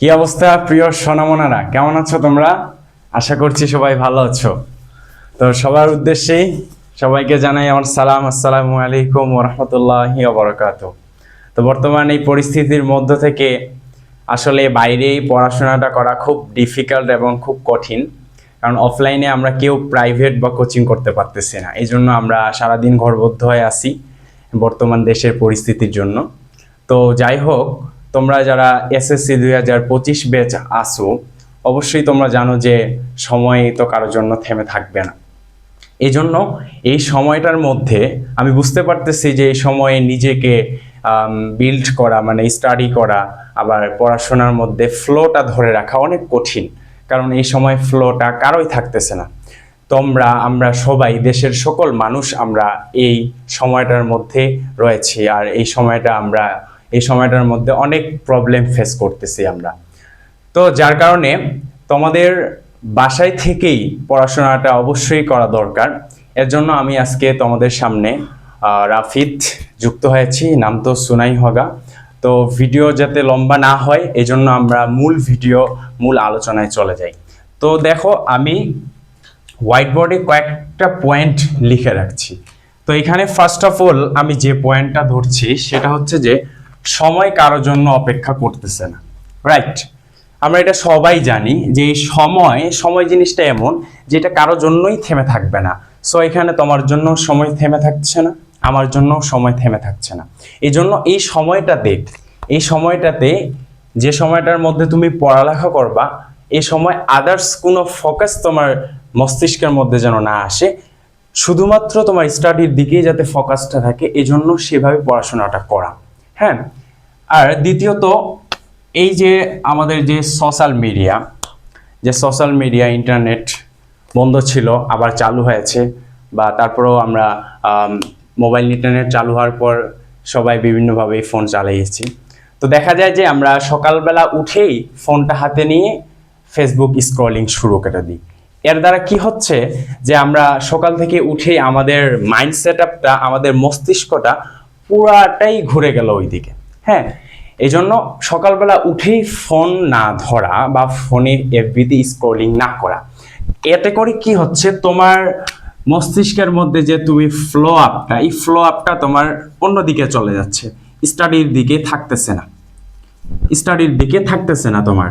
কি অবস্থা, প্রিয় সোনামোনারা? কেমন আছো তোমরা? আশা করছি সবাই ভালো আছো। তো সবার উদ্দেশ্যেই সবাইকে জানাই আমার সালাম, আসসালামু আলাইকুম ওরহমতুল্লাহি বরকাত তো বর্তমান এই পরিস্থিতির মধ্য থেকে আসলে বাইরেই পড়াশোনাটা করা খুব ডিফিকাল্ট এবং খুব কঠিন। কারণ অফলাইনে আমরা কেউ প্রাইভেট বা কোচিং করতে পারতেছি না। এই জন্য আমরা সারাদিন ঘরবদ্ধ হয়ে আছি বর্তমান দেশের পরিস্থিতির জন্য। তো যাই হোক তোমরা যারা এসএসসি দুই হাজার পঁচিশ ব্যাচ আসো অবশ্যই তোমরা জানো যে সময় তো কারোর জন্য থেমে থাকবে না। এই জন্য এই সময়টার মধ্যে আমি বুঝতে পারতেছি যে এই সময়ে নিজেকে বিল্ড করা মানে স্টাডি করা, আবার পড়াশোনার মধ্যে ফ্লোটা ধরে রাখা অনেক কঠিন। কারণ এই সময় ফ্লোটা কারোই থাকতেছে না। তোমরা, আমরা সবাই, দেশের সকল মানুষ আমরা এই সময়টার মধ্যে রয়েছি। আর এই সময়টা আমরা এই সময়টার মধ্যে অনেক প্রবলেম ফেস করতেছি আমরা। তো যার কারণে তোমাদের বাসায় থেকেই পড়াশোনাটা অবশ্যই করা দরকার। এর জন্য আমি আজকে তোমাদের সামনে রাফিদ যুক্ত হয়েছি, নাম তো সুনাই হগা। তো ভিডিও যাতে লম্বা না হয় এই জন্য আমরা মূল ভিডিও মূল আলোচনায় চলে যাই। তো দেখো, আমি হোয়াইট বোর্ডে কয়েকটা পয়েন্ট লিখে রাখছি। তো এখানে ফার্স্ট অফ অল আমি যে পয়েন্টটা ধরছি, সেটা হচ্ছে যে সময় কারোর জন্য অপেক্ষা করতেছে না। রাইট আমরা এটা সবাই জানি যে সময় সময় জিনিসটা এমন যেটা কারোর জন্যই থেমে থাকবে না। সো এখানে তোমার জন্য সময় থেমে থাকছে না, আমার জন্য সময় থেমে থাকছে না। এই জন্য এই সময়টাতে এই সময়টাতে যে সময়টার মধ্যে তুমি পড়ালেখা করবা এই সময় আদার্স কোনো ফোকাস তোমার মস্তিষ্কের মধ্যে যেন না আসে, শুধুমাত্র তোমার স্টাডির দিকেই যাতে ফোকাসটা থাকে এই জন্য সেভাবে পড়াশোনাটা করা। হ্যাঁ? আর দ্বিতীয়ত, এই যে আমাদের যে সোশ্যাল মিডিয়া যে সোশ্যাল মিডিয়া ইন্টারনেট বন্ধ ছিল, আবার চালু হয়েছে, বা তারপরেও আমরা মোবাইল ইন্টারনেট চালু হওয়ার পর সবাই বিভিন্নভাবে ফোন চালিয়েছি। তো দেখা যায় যে আমরা সকালবেলা উঠেই ফোনটা হাতে নিয়ে ফেসবুক স্ক্রলিং শুরু করে দিই। এর দ্বারা কি হচ্ছে যে আমরা সকাল থেকে উঠেই আমাদের মাইন্ড সেট আমাদের মস্তিষ্কটা পুরাটাই ঘুরে গেল ওইদিকে। হ্যাঁ এই জন্য সকালবেলা উঠেই ফোন না ধরা বা ফোনে এফবিতে স্ক্রলিং না করা, এতে করে কি হচ্ছে? তোমার মস্তিষ্কের মধ্যে যে তুমি ফ্লো আপটা এই ফ্লো আপটা তোমার অন্যদিকে চলে যাচ্ছে। স্টাডির দিকে থাকতেছে না। স্টাডির দিকে থাকতেছে না তোমার।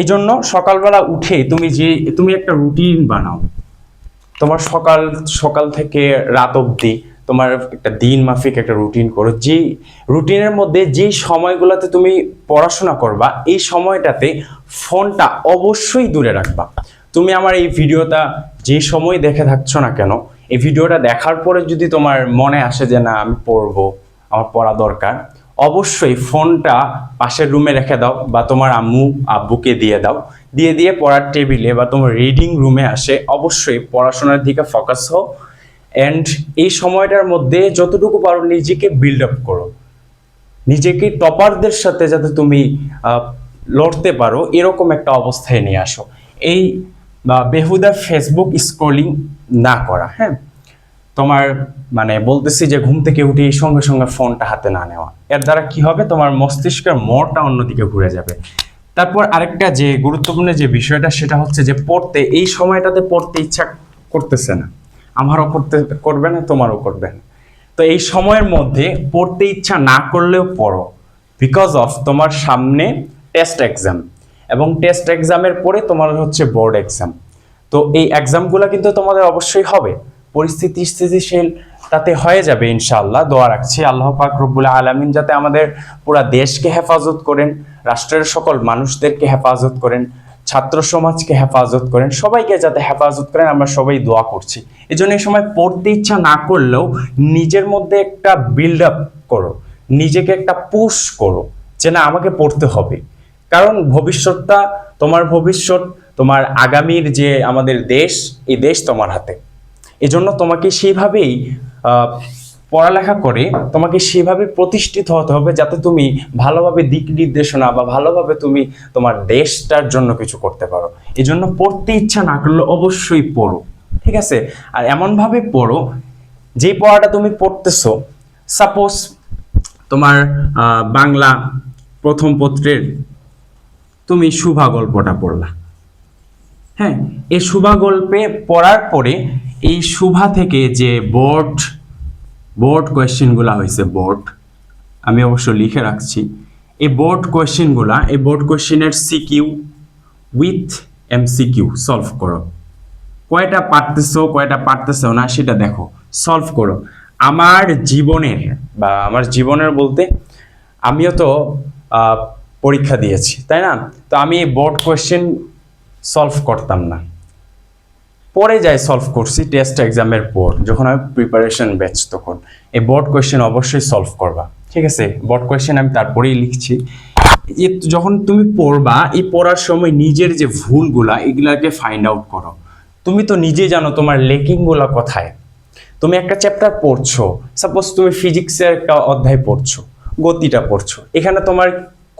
এই জন্য সকালবেলা উঠে তুমি যে, তুমি একটা রুটিন বানাও। তোমার সকাল সকাল থেকে রাত অবধি তোমার একটা দিন মাফিক একটা রুটিন করো। যে রুটিনের মধ্যে যে সময়গুলোতে তুমি পড়াশোনা করবা, এই সময়টাতে ফোনটা অবশ্যই দূরে রাখবা। তুমি আমার এই ভিডিওটা যে সময় দেখে থাকছো না কেন, এই ভিডিওটা দেখার পরে যদি তোমার মনে আসে যে না, আমি পড়ব, আমার পড়া দরকার, অবশ্যই ফোনটা পাশের রুমে রেখে দাও বা তোমার আম্মু, আব্বুকে দিয়ে দাও। দিয়ে দিয়ে পড়ার টেবিলে বা তোমার রিডিং রুমে আসে, অবশ্যই পড়াশোনার দিকে ফোকাস হও। অ্যান্ড এই সময়টার মধ্যে যতটুকু পারো নিজেকে বিল্ড আপ করো। নিজেকে টপারদের সাথে যাতে তুমি লড়তে পারো, এরকম একটা অবস্থায় নিয়ে আসো। এই বেহুদা ফেসবুক স্ক্রলিং না করা হ্যাঁ? তোমার মানে বলতেছি যে ঘুম থেকে উঠে সঙ্গে সঙ্গে ফোনটা হাতে না নেওয়া। এর দ্বারা কি হবে? তোমার মস্তিষ্কের মোড়টা অন্যদিকে ঘুরে যাবে। তারপর আরেকটা যে গুরুত্বপূর্ণ যে বিষয়টা, সেটা হচ্ছে যে পড়তে, এই সময়টাতে পড়তে ইচ্ছা করতেছে না। আমারও করতে করবে না, তোমারও করবে না। তো এই সময়ের মধ্যে পড়তে ইচ্ছা না করলেও পড়ো। বিকজ অফ তোমার সামনে টেস্ট এক্সাম এবং টেস্ট এক্সামের পরে তোমার হচ্ছে বোর্ড এক্সাম তো এই এক্সামগুলো কিন্তু তোমাদের অবশ্যই হবে। পরিস্থিতি স্থিতিশীল, তাতে হয়ে যাবে ইনশাআল্লাহ। দোয়া রাখছি আল্লাহ পাক রব্বুল আলমিন যাতে আমাদের পুরা দেশকে হেফাজত করেন, রাষ্ট্রের সকল মানুষদেরকে হেফাজত করেন। ছাত্র সমাজকে হেফাজত করেন, সবাইকে যাতে হেফাজত করেন, আমরা সবাই দোয়া করছি। এই জন্য এই সময় পড়তে ইচ্ছা না করলেও নিজের মধ্যে একটা বিল্ড আপ করো, নিজেকে একটা পুশ করো যে না, আমাকে পড়তে হবে। কারণ ভবিষ্যৎটা তোমার ভবিষ্যৎ, তোমার আগামীর যে আমাদের দেশ, এই দেশ তোমার হাতে। এজন্য তোমাকে সেইভাবেই পড়ালেখা করে তোমাকে সেভাবে প্রতিষ্ঠিত হতে হবে যাতে তুমি ভালোভাবে দিক নির্দেশনা বা ভালোভাবে তুমি তোমার দেশটার জন্য কিছু করতে পারো। এই জন্য পড়তে ইচ্ছা না করলে অবশ্যই পড়ো, ঠিক আছে? আর এমনভাবে পড়ো, যে পড়াটা তুমি পড়তেছো সাপোজ তোমার বাংলা প্রথম পত্রের তুমি শুভা গল্পটা পড়লা। হ্যাঁ এই শুভা গল্পে পড়ার পরে এই শুভা থেকে যে বোর্ড বোর্ড কোয়েশ্চেনগুলো হয়েছে বোর্ড আমি অবশ্য লিখে রাখছি। এই বোর্ড কোয়েশ্চেনগুলা এই বোর্ড কোয়েশ্চেনের সিকিউ উইথ এমসিকিউ সলভ করো। কয়টা পারতেছো কয়টা পারতেছো না, সেটা দেখো। সলভ করো। আমার জীবনের বা আমার জীবনের বলতে আমিও তো পরীক্ষা দিয়েছি, তাই না? তো আমি বোর্ড কোয়েশ্চেন সলভ করতাম না। পরে যাই সলভ করছি টেস্ট এক্সামের পর, যখন আমি প্রিপারেশন ব্যাচ তখন। এই বোর্ড কোয়েশ্চেন অবশ্যই সলভ করবা। ঠিক আছে? বোর্ড কোয়েশ্চেন আমি তারপরেই লিখছি। যখন তুমি পড়বা, এই পড়ার সময় নিজের যে ভুলগুলা, এগুলাকে ফাইন্ড আউট করো। তুমি তো নিজে জানো তোমার লেকিংগুলা কোথায়। তুমি একটা চ্যাপ্টার পড়ছো। সাপোজ তুমি ফিজিক্সের একটা অধ্যায় পড়ছো, গতিটা পড়ছো। এখানে তোমার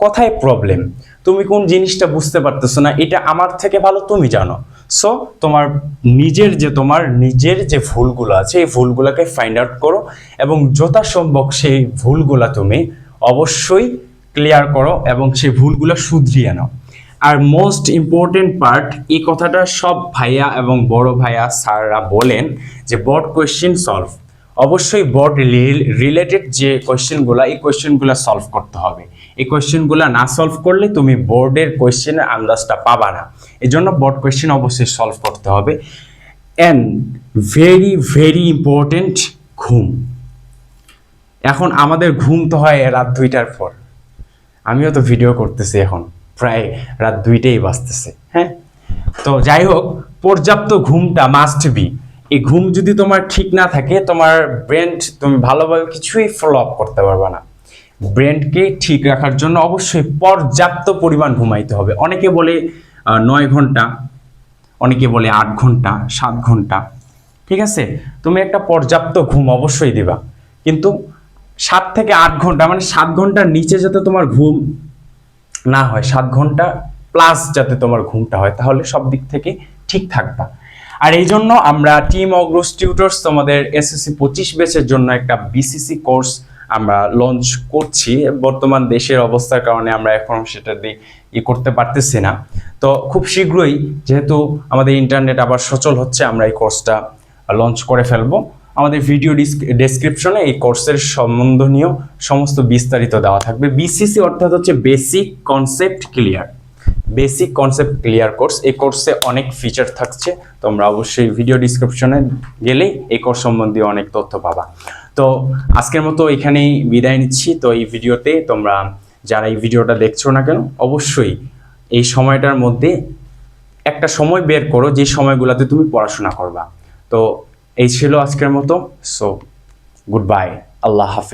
কোথায় প্রবলেম তুমি কোন জিনিসটা বুঝতে পারতেছো না, এটা আমার থেকে ভালো তুমি জানো। সো তোমার নিজের যে, তোমার নিজের যে ভুলগুলো আছে, এই ভুলগুলোকে ফাইন্ড আউট করো এবং যথাসম্ভব সেই ভুলগুলা তুমি অবশ্যই ক্লিয়ার করো এবং সেই ভুলগুলো শুধরিয়ে নাও। আর মোস্ট ইম্পর্টেন্ট পার্ট এই কথাটা সব ভাইয়া এবং বড় ভাইয়া স্যাররা বলেন যে বোর্ড কোয়েশ্চেন সলভ অবশ্যই বোর্ড রিলেটেড যে কোয়েশ্চেনগুলো এই কোয়েশ্চেনগুলো সলভ করতে হবে। এই কোয়েশ্চেনগুলো না সলভ করলে তুমি বোর্ডের কোয়েশ্চেনের আন্দাজটা পাবা না। এই জন্য বোর্ড কোয়েশ্চেন অবশ্যই সলভ করতে হবে। অ্যান্ড ভেরি ভেরি ইম্পর্টেন্ট ঘুম। এখন আমাদের ঘুম তো হয় রাত দুইটার পর। আমিও তো ভিডিও করতেছি এখন, প্রায় রাত দুইটাই বাজতেছে হ্যাঁ? তো যাই হোক, পর্যাপ্ত ঘুমটা মাস্ট বি এই ঘুম যদি তোমার ঠিক না থাকে, তোমার ব্রেন তুমি ভালোভাবে কিছুই ফলো আপ করতে পারবে না। ব্রেনকে ঠিক রাখার জন্য অবশ্যই পর্যাপ্ত পরিমাণ ঘুমাইতে হবে। অনেকে বলে নয় ঘণ্টা, অনেকে বলে আট ঘণ্টা, সাত ঘণ্টা। ঠিক আছে? তুমি একটা পর্যাপ্ত ঘুম অবশ্যই দিবা। কিন্তু সাত থেকে আট ঘণ্টা মানে সাত ঘণ্টার নিচে যাতে তোমার ঘুম না হয়, সাত ঘণ্টা প্লাস যাতে তোমার ঘুমটা হয়, তাহলে সব দিক থেকে ঠিক থাকবা। আর এই জন্য আমরা টিম অগ্রোস টিউটর্স তোমাদের এসএসসি পঁচিশ বেসের জন্য একটা বিসিসি কোর্স আমরা লঞ্চ করছি, বর্তমান দেশের অবস্থার কারণে আমরা এখন সেটা দিয়ে ই করতে পারতেছি না। তো খুব শীঘ্রই যেহেতু আমাদের ইন্টারনেট আবার সচল হচ্ছে, আমরা এই কোর্সটা লঞ্চ করে ফেলব। আমাদের ভিডিও ডেসক্রিপশনে এই কোর্সের সম্বন্ধনীয় সমস্ত বিস্তারিত দেওয়া থাকবে। বিসিসি অর্থাৎ হচ্ছে basic concept clear basic concept clear course এই কোর্সে অনেক ফিচার থাকছে। তোমরা অবশ্যই ভিডিও ডিসক্রিপশনে গেলেই এই কোর্স সম্বন্ধীয় অনেক তথ্য পাবা। তো আজকের মতো এখানেই বিদায় নিচ্ছি। তো এই ভিডিওতে তোমরা যারা এই ভিডিওটা দেখছ না কেন, অবশ্যই এই সময়টার মধ্যে একটা সময় বের করো, যে সময়গুলোতে তুমি পড়াশোনা করবা। তো এই ছিল আজকের মতো। সো গুড বাই আল্লাহ হাফিজ।